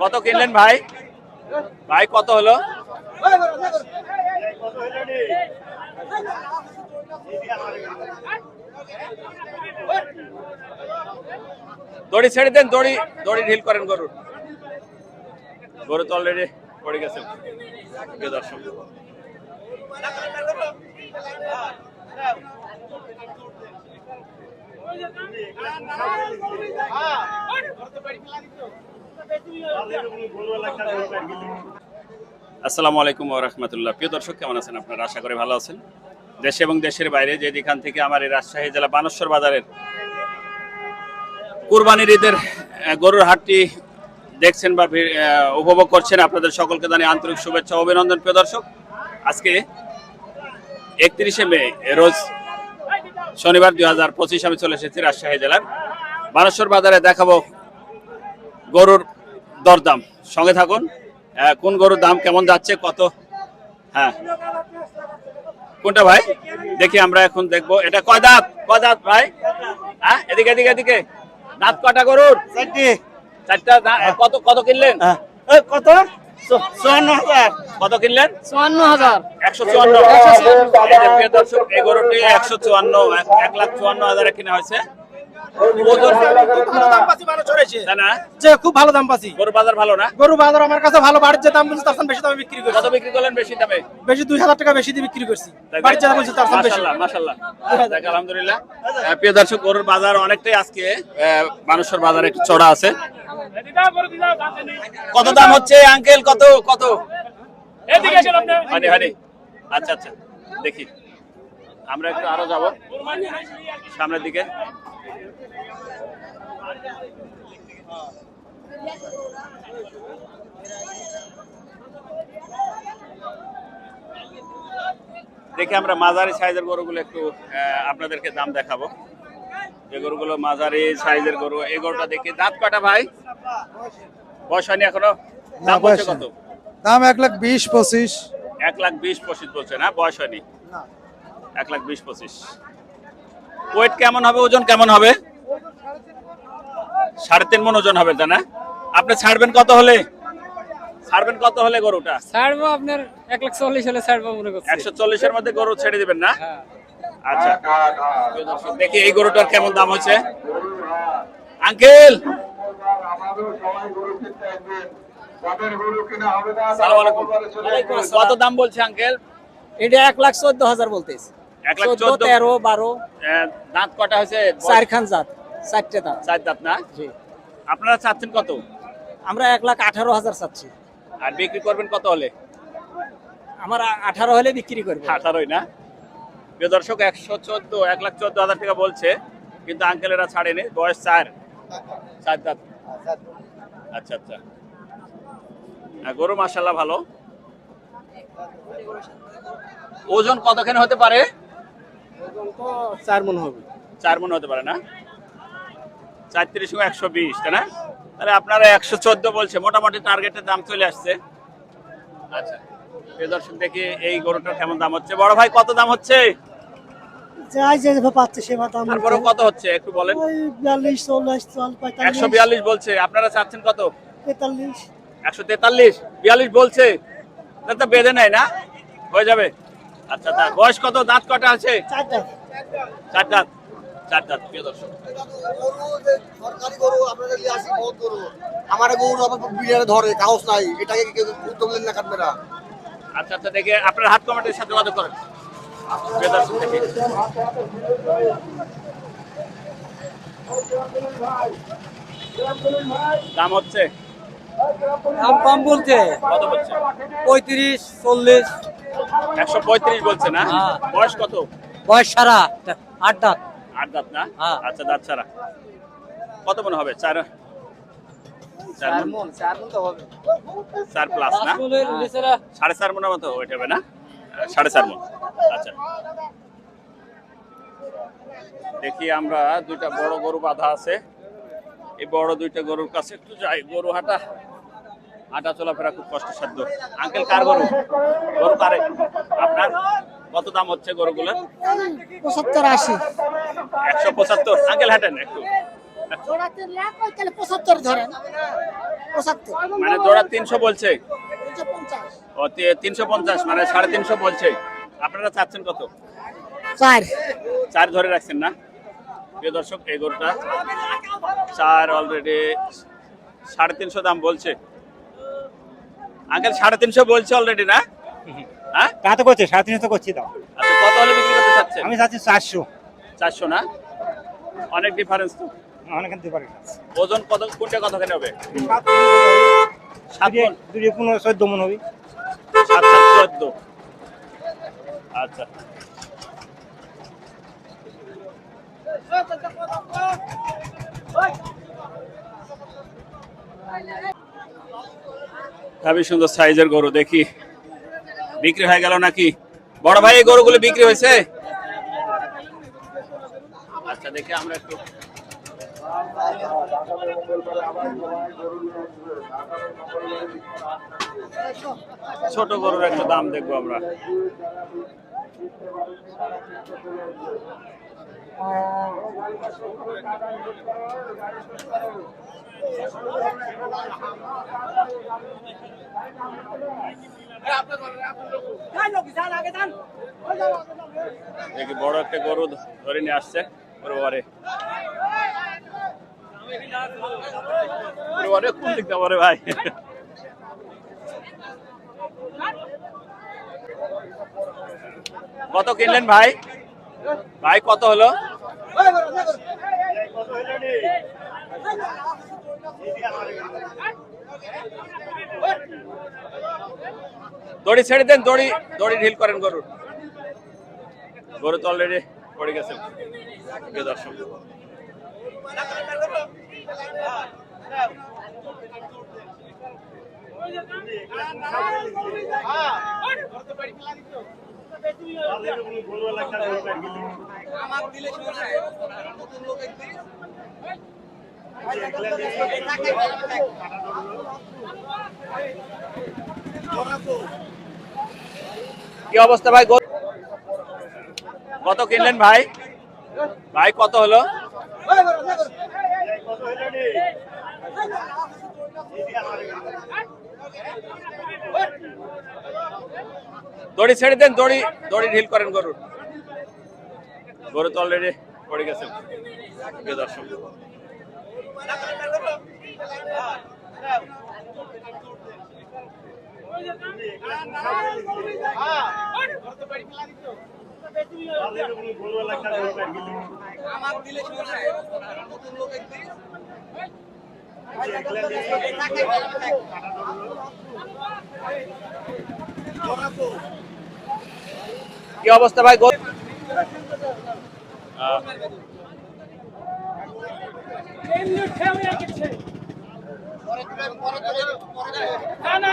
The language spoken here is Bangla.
কত কিনলেন ভাই? ভাই, কত হলো? দড়ি ছেড়ে দেন, দড়ি দড়ি ঢিল করেন গরুর। গরু তো অলরেডি পড়ে গেছে। দর্শক। আসসালামু আলাইকুম রহমতুল্লাহ। প্রিয় দর্শক, কেমন আছেন আপনারা? আশা করি ভালো আছেন। দেশে এবং দেশের বাইরে যে থেকে আমার এই রাজশাহী জেলা বানেশ্বর বাজারের কুরবানির ঈদের গরুর হাটটি দেখছেন বা উপভোগ করছেন আপনাদের সকলকে জানিয়ে আন্তরিক শুভেচ্ছা অভিনন্দন। প্রিয় দর্শক, আজকে একত্রিশে মে রোজ শনিবার দুই হাজার পঁচিশ আমি চলে এসেছি রাজশাহী জেলার বানেশ্বর বাজারে দেখাবো গরুর দরদাম। সঙ্গে থাকুন। কোন গরুর দাম কেমন যাচ্ছে কত? হ্যাঁ। কোনটা ভাই? দেখি আমরা এখন দেখব। এটা কয় দাঁত? কয় দাঁত ভাই? হ্যাঁ এদিকে এদিকে এদিকে। দাঁত কটা গরুর? চারটি। চারটা কত কত কিনলেন? হ্যাঁ। কত? চুয়ান্ন হাজার। কত কিনলেন? চুয়ান্ন হাজার। একশো চুয়ান্ন। দর্শক এই গরুটি একশো চুয়ান্ন এক- এক লাখ চুয়ান্ন হাজারে কিনা হয়েছে। ওজন ভালো দাম পাচ্ছি ভালো চড়েছে তাই না? যে খুব ভালো দাম পাচ্ছি গরু বাজার ভালো না? গরু বাজার আমার কাছে ভালো বাড়ির যে দাম বলছে তার বেশি দামে বিক্রি করছি। কত বিক্রি করলেন বেশি দামে? বেশি দুই হাজার টাকা বেশি দিয়ে বিক্রি করছি। বাড়ির যে দাম বলছে তার বেশি। মাশাআল্লাহ, মাশাআল্লাহ। আলহামদুলিল্লাহ। প্রিয় দর্শক গরুর বাজার অনেকটাই আজকে মানুষের বাজার একটু চড়া আছে। কত দাম হচ্ছে আঙ্কেল কত কত? হানি হানি আচ্ছা আচ্ছা। দেখি। আমরা একটু আরও যাব। সামনের দিকে। দেখি আমরা মাঝারি সাইজের গরুগুলো একটু আপনাদেরকে দাম দেখাবো। যে গরুগুলো মাঝারি সাইজের গরু এই গরুটা দেখি। দাঁত কাটা ভাই? বয়স হয়নি এখনও? দাম বলছে বয়স কত দাম এক লাখ বিশ পঁচিশ। এক লাখ বিশ পঁচিশ বলছে না? বয়স হয়নি? এক লাখ বিশ পঁচিশ। ওয়েট কেমন হবে? ওজন কেমন হবে? সাড়ে তিন মন ওজন হবে তাই না? আপনি ছাড়বেন কত হলে? ছাড়বেন কত হলে গরুটা? ছাড়বো আপনার এক লাখ চল্লিশ হলে ছাড়বো মনে করছি। একশো চল্লিশের মধ্যে গরু ছেড়ে দিবেন না? হ্যাঁ। আচ্ছা। দেখি এই গরুটার কেমন দাম হচ্ছে আঙ্কেল! কত দাম বলছে আঙ্কেল? এটা এক লাখ চোদ্দ হাজার বলতেছে। এক লাখ চোদ্দ তেরো বারো। দাঁত কটা হয়েছে? চার খান জাত চারটে দাঁত। চার দাঁত না? জি। আপনারা চাচ্ছেন কত? আমরা এক লাখ আঠারো হাজার চাচ্ছি। আর বিক্রি করবেন কত হলে? আমার আঠারো হলে বিক্রি করব। আঠারোই না? প্রিয় দর্শক একশো চোদ্দ এক লাখ চোদ্দ হাজার টাকা বলছে কিন্তু আঙ্কেলেরা ছাড়েনি বয়স চার। চার দাঁত। আচ্ছা আচ্ছা। হ্যাঁ, গরু মাসাল্লাহ ভালো? ওজন কতখানি হতে পারে? চার মন হবে। চার মন হতে পারে না? চার তিরিশ একশো বিশ তাই না? তাহলে আপনারা একশো চোদ্দ বলছে মোটামুটি টার্গেটের দাম চলে আসছে। আচ্ছা প্রিয় দর্শক দেখি এই গরুটার কেমন দাম হচ্ছে। বড় ভাই কত দাম হচ্ছে? যাই যেভাবে পাচ্ছে সেবা দাম তারপরে কত হচ্ছে একটু বলেন। বিয়াল্লিশ চল্লিশ একশো বিয়াল্লিশ বলছে আপনারা চাচ্ছেন কত? তেতাল্লিশ। একশো তেতাল্লিশ বিয়াল্লিশ বলছে। তা বেঁধে নেয় না হয়ে যাবে। আচ্ছা তা বয়স কত? দাঁত কটা আছে? চারটা চার দাঁত চার দাঁত প্রিয় দর্শক। সরকারি গরু আপনাদের নিয়ে আসি বহুত গরু আমার গরু বিলিয়ারে ধরে কাগজ নাই এটাকে কেউ উদ্যোগ নেন না কাটবে না আচ্ছা আচ্ছা দেখে আপনার হাত কমিটির সাথে যোগাযোগ করেন। প্রিয় দর্শক দেখি। দাম হচ্ছে? দাম কম বলতে কত বলছে? পঁয়ত্রিশ চল্লিশ। একশো পঁয়ত্রিশ বলছে না? হ্যাঁ। বয়স কত? বয়স সারা। আট দাঁত। আট দাঁত না? হ্যাঁ। আচ্ছা দাঁত ছাড়া কত মনে হবে? চার চার মন? চার প্লাস না? সাড়ে চার মনের মতো ওইটা হবে না? সাড়ে চার মন। আচ্ছা। দেখি আমরা দুইটা বড় গরু বাঁধা আছে। এই বড় দুইটা গরুর কাছে একটু যাই। গরু হাঁটা। হাঁটা চলাফেরা খুব কষ্টসাধ্য। আঙ্কেল কার গরু? গরু কারে? আপনার? কত দাম হচ্ছে গরুগুলোর পঁচাত্তর আশি। একশো পঁচাত্তর? আঙ্কেল হাঁটেন একটু। পঁচাত্তর ধরেন। পঁচাত্তর। মানে জোড়া তিনশো বলছে। তিনশো পঞ্চাশ। ও তিনশো পঞ্চাশ মানে সাড়ে তিনশো বলছে। আপনারা চাচ্ছেন কত? চার। চার ধরে রাখছেন না? প্রিয় দর্শক এই গরুটা চার অলরেডি সাড়ে তিনশো দাম বলছে। আঙ্কেল সাড়ে তিনশো বলছে অলরেডি না? হ্যাঁ? তা তো করছে সাড়ে তিনশো করছি দাও। আচ্ছা কত হলে বিক্রি করতে চাচ্ছেন? আমি চাচ্ছি চারশো। চারশো না? অনেক ডিফারেন্স তো। অনেক না ওজন কত কোনটা কতখানি হবে? সাত দুই পনেরো চোদ্দ মন হবে। সাত সাত চোদ্দ। আচ্ছা। খুবই সুন্দর সাইজের গরু দেখি। বিক্রি হয়ে গেল নাকি? বড় ভাই, এই গরুগুলো বিক্রি হয়েছে? আচ্ছা ছোট গরুর একটা দাম দেখব আমরা। দেখি বড় একটা গরু ধরে নিয়ে আসছে পরিবারে। পরিবারে কোন দিক যাব ভাই? কত কিনলেন ভাই? ভাই, কত হলো? দড়ি ছেড়ে দেন, দড়ি দড়ি ঢিল করেন গরুর। গরু তো অলরেডি পড়ে গেছে। দর্শক কি অবস্থা ভাই? কত কিনলেন ভাই? ভাই কত হলো? দড়ি ছেড়ে দেন দড়ি দড়ি ঢিল করেন গরুর গরু তো অলরেডি পড়ে গেছে। দর্শক। কি অবস্থা ভাই? না